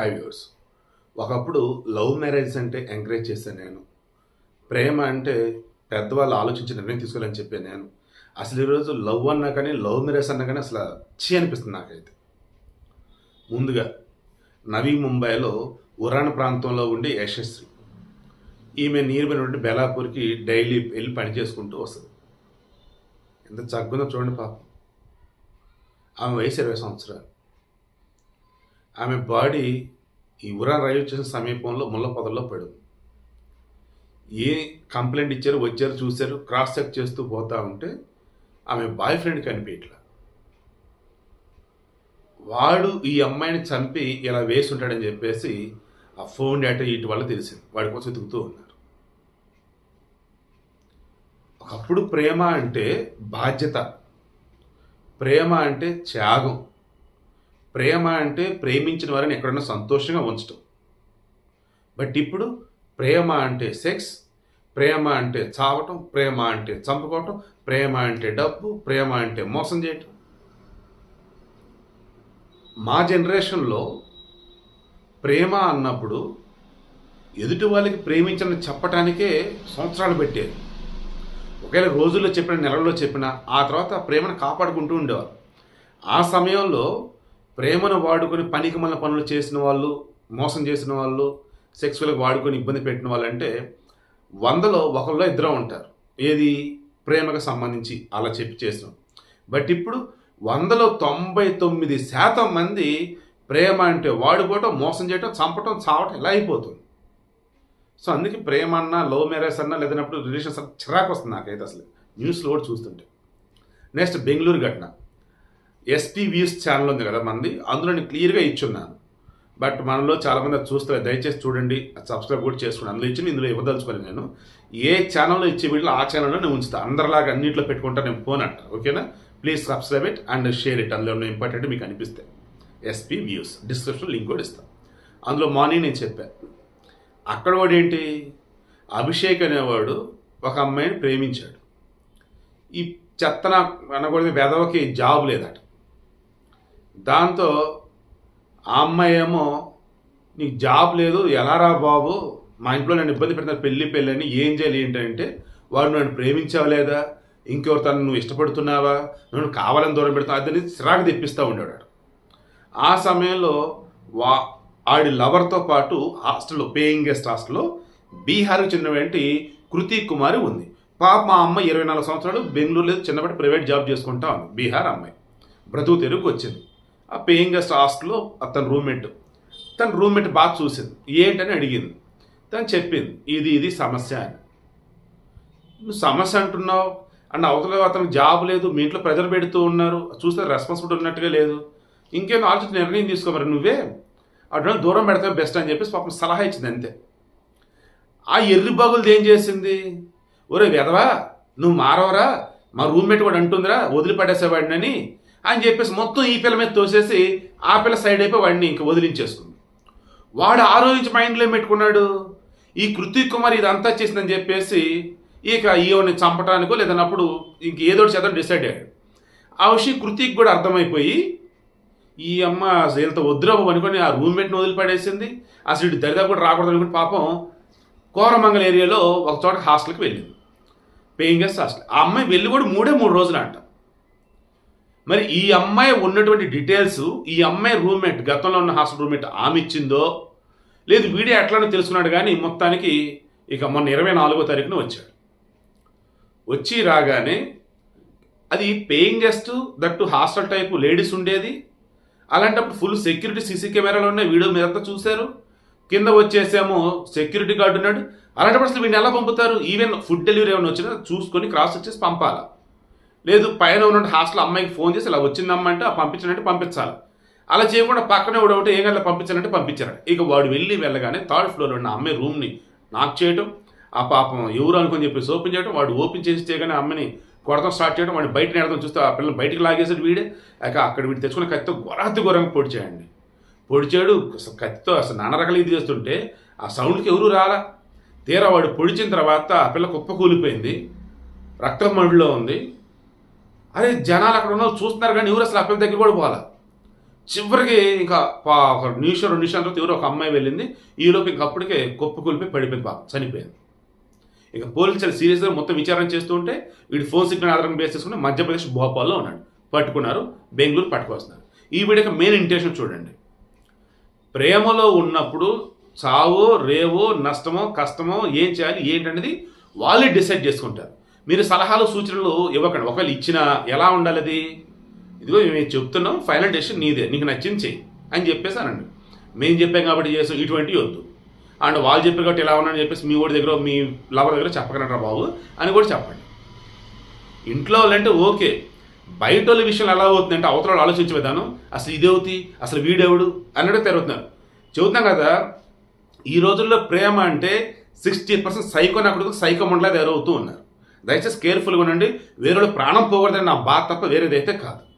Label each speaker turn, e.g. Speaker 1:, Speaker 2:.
Speaker 1: Hi viewers ఒకప్పుడు love marriage అంటే encourage చేశాను నేను. ప్రేమ అంటే పెద్దవాళ్ళు ఆలోచించి నిర్ణయం తీసుకోవాలని చెప్పాను నేను. అసలు ఈరోజు లవ్ అన్నా కానీ లవ్ మ్యారేజ్ అన్నా కానీ అసలు చీ అనిపిస్తుంది నాకైతే. ముందుగా నవీ ముంబైలో ఉరాన్ ప్రాంతంలో ఉండే యశస్వి. ఈమె నీరుమైనటువంటి బెలాపూర్కి డైలీ వెళ్ళి పని చేసుకుంటూ వస్తుంది. ఎంత చగ్గుందో చూడండి పాపం. ఆమె వయసు ఇరవై సంవత్సరాలు. ఆమె బాడీ ఈ ఉరాన్ రైల్వే స్టేషన్ సమీపంలో ముళ్ళ పొదల్లో పడింది. ఏ కంప్లైంట్ ఇచ్చారు వచ్చారు చూశారు క్రాస్ చెక్ చేస్తూ పోతా ఉంటే ఆమె బాయ్ ఫ్రెండ్ కనిపించట్లా వాడు ఈ అమ్మాయిని చంపి ఇలా వేసి ఉంటాడని చెప్పేసి ఆ ఫోన్ డేటా ఇటు వల్ల తెలిసింది. వాడి కోసం వెతుకుతూ ఉన్నారు. ఒకప్పుడు ప్రేమ అంటే బాధ్యత. ప్రేమ అంటే త్యాగం. ప్రేమ అంటే ప్రేమించిన వారిని ఎక్కడన్నా సంతోషంగా ఉంచటం. బట్ ఇప్పుడు ప్రేమ అంటే సెక్స్ ప్రేమ అంటే చావటం ప్రేమ అంటే చంపుకోవటం ప్రేమ అంటే డబ్బు ప్రేమ అంటే మోసం చేయటం. మా జనరేషన్లో ప్రేమ అన్నప్పుడు ఎదుటి వాళ్ళకి ప్రేమించని చెప్పటానికే సంవత్సరాలు పెట్టేది. ఒకవేళ రోజుల్లో చెప్పిన నెలల్లో చెప్పిన ఆ తర్వాత ప్రేమను కాపాడుకుంటూ ఉండేవారు. ఆ సమయంలో ప్రేమను వాడుకొని పనికి మన పనులు చేసిన వాళ్ళు మోసం చేసిన వాళ్ళు సెక్స్వల్గా వాడుకొని ఇబ్బంది పెట్టిన వాళ్ళు అంటే వందలో ఒకళ్ళో ఇద్దరు ఉంటారు. ఏది? ప్రేమకు సంబంధించి అలా చెప్పి చేసినాం. బట్ ఇప్పుడు వందలో తొంభై తొమ్మిది శాతం మంది ప్రేమ అంటే వాడుకోవటం మోసం చేయటం చంపటం చావటం ఇలా అయిపోతుంది. సో అందుకే ప్రేమ అన్నా లవ్ మ్యారేజ్ అన్నా లేదన్నప్పుడు రిలేషన్స్ చిరాకు వస్తుంది నాకైతే అసలు. న్యూస్లో కూడా చూస్తుంటే. నెక్స్ట్ బెంగళూరు ఘటన. ఎస్పీ వ్యూస్ ఛానల్ ఉంది కదా మంది. అందులో నేను క్లియర్గా ఇచ్చున్నాను. బట్ మనలో చాలామంది చూస్తారు దయచేసి చూడండి. సబ్స్క్రైబ్ కూడా చేసుకోండి. అందులో ఇచ్చి ఇందులో ఇవ్వదలుచుకోలేదు నేను. ఏ ఛానల్లో ఇచ్చే వీటిలో ఆ ఛానల్లో నేను ఉంచుతాను అందరిలాగా అన్నింటిలో పెట్టుకుంటా నేను ఫోన్ అంట. ఓకేనా please subscribe it and share it అందులో ఉన్న ఇంపార్టెంట్ మీకు అనిపిస్తే. ఎస్పీ వ్యూస్ డిస్క్రిప్షన్ లింక్ కూడా ఇస్తాను అందులో మార్నింగ్ నేను చెప్పాను అక్కడ వాడు ఏంటి? అభిషేక్ అనేవాడు ఒక అమ్మాయిని ప్రేమించాడు. ఈ చెత్తన అనకూడదు. వెదవకి జాబ్ లేదట. దాంతో ఆ అమ్మాయి ఏమో నీకు జాబ్ లేదు ఎలా రా బాబు? మా ఇంట్లో నన్ను ఇబ్బంది పెడతాను పెళ్ళి పెళ్ళి అని ఏం చేయాలి ఏంటంటే వాడు నన్ను ప్రేమించావా లేదా? ఇంకెవరు తను నువ్వు ఇష్టపడుతున్నావా? నువ్వు కావాలని దూరం పెడుతున్నావు? అతని చిరాకు తెప్పిస్తూ ఉండేవాడు ఆ సమయంలో వా ఆడి లవర్తో పాటు హాస్టల్లో పేయింగ్ గెస్ట్ హాస్టల్లో బీహార్కి చెందినటువంటి కృతి కుమారి ఉంది. పాప మా అమ్మ ఇరవై నాలుగు సంవత్సరాలు బెంగళూరులో చిన్నప్పటి ప్రైవేట్ జాబ్ చేసుకుంటా ఉంది. బీహార్ అమ్మాయి. బ్రతుకు తెరుగు వచ్చింది. ఆ పేయింగ్ గెస్ట్ హాస్టల్లో అతని రూమ్మేట్ తన రూమ్మేట్ బాగా చూసింది. ఏంటని అడిగింది. తను చెప్పింది ఇది ఇది సమస్య అని. నువ్వు సమస్య అంటున్నావు? అండ్ అవతల అతనికి జాబ్ లేదు మీ ఇంట్లో ప్రజలు పెడుతూ ఉన్నారు. చూస్తే రెస్పాన్సిబిలిటీ ఉన్నట్టుగా లేదు. ఇంకేం ఆలోచించి నిర్ణయం తీసుకోమరి నువ్వే. అటువంటి దూరం పెడితే బెస్ట్ అని చెప్పేసి పాపం సలహా ఇచ్చింది అంతే. ఆ ఎర్రి బాగులది ఏం చేసింది? ఒరే వెదవా నువ్వు మారవరా? మా రూమ్మేట్ కూడా అంటుందిరా వదిలిపడేసేవాడినని. అని చెప్పేసి మొత్తం ఈ పిల్ల మీద తోసేసి ఆ పిల్ల సైడ్ అయిపోయి వాడిని ఇంక వదిలించేసుకుంది. వాడు ఆలోచించి మైండ్లో ఏం పెట్టుకున్నాడు. ఈ కృతిక్ కుమార్ ఇదంతా చేసిందని చెప్పేసి ఇక ఈవని చంపటానికో లేదన్నప్పుడు ఇంక ఏదో చేద్దాం డిసైడ్ అయ్యాడు. ఆ విషయం కృతిక్ కూడా అర్థమైపోయి ఈ అమ్మ వీళ్ళతో వద్దురాబు అనుకొని ఆ రూమ్మేట్ని వదిలిపడేసింది. అసలు ఇటు దరిదాపు కూడా రాకూడదు అనుకుని పాపం కోరమంగల్ ఏరియాలో ఒక చోట హాస్టల్కి వెళ్ళింది. పేయింగ్ గెస్ట్ హాస్టల్ ఆ అమ్మాయి వెళ్ళి కూడా మూడే మూడు రోజులు అంట. మరి ఈ అమ్మాయి ఉన్నటువంటి డీటెయిల్స్ ఈ అమ్మాయి రూమ్మేట్ గతంలో ఉన్న హాస్టల్ రూమ్మేట్ ఆమె ఇచ్చిందో లేదు వీడియో ఎట్లానో తెలుసుకున్నాడు కానీ మొత్తానికి ఇక మొన్న ఇరవై నాలుగో తారీఖున వచ్చాడు. వచ్చి రాగానే అది paying guest that hostel type ladies ఉండేది. అలాంటప్పుడు ఫుల్ సెక్యూరిటీ సీసీ కెమెరాలు ఉన్నాయి వీడియో మీరంతా చూశారు. కింద వచ్చేసేమో సెక్యూరిటీ గార్డు ఉన్నాడు. అలాంటప్పుడు అసలు వీడిని ఎలా పంపుతారు? ఈవెన్ ఫుడ్ డెలివరీ ఏమైనా వచ్చినా చూసుకొని క్రాస్ వచ్చేసి పంపాలా? లేదు పైన ఉన్న హాస్టల్ అమ్మాయికి ఫోన్ చేసి ఇలా వచ్చిందమ్మంటే ఆ పంపించాలంటే పంపించాలి. అలా చేయకుండా పక్కనే వాడు ఒకటి ఏం గంటల పంపించాలంటే పంపించాడు. ఇక వాడు వెళ్ళి వెళ్ళగానే థర్డ్ ఫ్లోర్లో ఉన్న అమ్మాయి రూమ్ని నాక్ చేయటం ఆ పాపం ఎవరు అనుకుని చెప్పేసి ఓపెన్ చేయడం వాడు ఓపెన్ చేసి చేయగానే అమ్మని కొడతాం స్టార్ట్ చేయడం వాడిని బయట నెడతాం చూస్తే ఆ పిల్లలు బయటకు లాగేసాడు వీడే. ఇక అక్కడ వీడు తెచ్చుకున్న కత్తితో గొరాతి ఘోరంగా పొడిచేయండి పొడిచాడు అసలు కత్తితో అసలు నానా రకాలు ఇది చేస్తుంటే ఆ సౌండ్కి ఎవరు రాలా. తీరా వాడు పొడిచిన తర్వాత ఆ పిల్ల కుప్ప కూలిపోయింది రక్తం మడిలో ఉంది. అరే జనాలు అక్కడ ఉన్న చూస్తున్నారు కానీ ఎవరు అసలు అప్పటి దగ్గర కూడా పోవాలా? చివరికి ఇంకా ఒక నిమిషం రెండు నిమిషాల తర్వాత ఎవరో ఒక అమ్మాయి వెళ్ళింది. ఈలోపు ఇంక అప్పటికే కొప్పు కూలిపోయి పడిపోయింది పాపం చనిపోయింది. ఇక పోలీసులు సీరియస్గా మొత్తం విచారణ చేస్తూ ఉంటే వీడి ఫోన్ సిగ్నల్ ఆధారంగా బేస్ చేసుకుని మధ్యప్రదేశ్ భోపాల్లో ఉన్నాడు. పట్టుకున్నారు బెంగళూరు పట్టుకొస్తున్నారు ఈ వీడియోకి మెయిన్ ఇంటెన్షన్ చూడండి. ప్రేమలో ఉన్నప్పుడు చావో రేవో నష్టమో కష్టమో ఏం చేయాలి ఏంటనేది వాళ్ళే డిసైడ్ చేసుకుంటారు. మీరు సలహాలు సూచనలు ఇవ్వకండి. ఒకవేళ ఇచ్చినా ఎలా ఉండాలి అది ఇదిగో మేము చెప్తున్నాం ఫైనల్ డెసిషన్ నీదే నీకు నచ్చింది చెయ్యి అని చెప్పేసానండి మేము చెప్పాం కాబట్టి చేసాం ఇటువంటివి వద్దు. అండ్ వాళ్ళు చెప్పారు కాబట్టి ఎలా ఉన్నాయని చెప్పేసి మీ ఓడి దగ్గర మీ లవర్ దగ్గర చెప్పగలరా బాబు అని కూడా చెప్పండి. ఇంట్లో వాళ్ళంటే ఓకే. బయట వాళ్ళ విషయాలు ఎలా అవుతుందంటే అవతల వాళ్ళు ఆలోచించే విధానం అసలు ఇదేవుతి అసలు వీడెవడు అన్నట్టు తెరుగుతున్నారు చెబుతున్నాం కదా ఈ రోజుల్లో ప్రేమ అంటే సిక్స్టీ పర్సెంట్ సైకో నాకు సైకో మండలా ఎదురవుతూ ఉన్నారు. దయచేసి కేర్ఫుల్గా ఉండండి. వేరే ప్రాణం పోకూడదని నా బాధ తప్ప వేరేదైతే కాదు.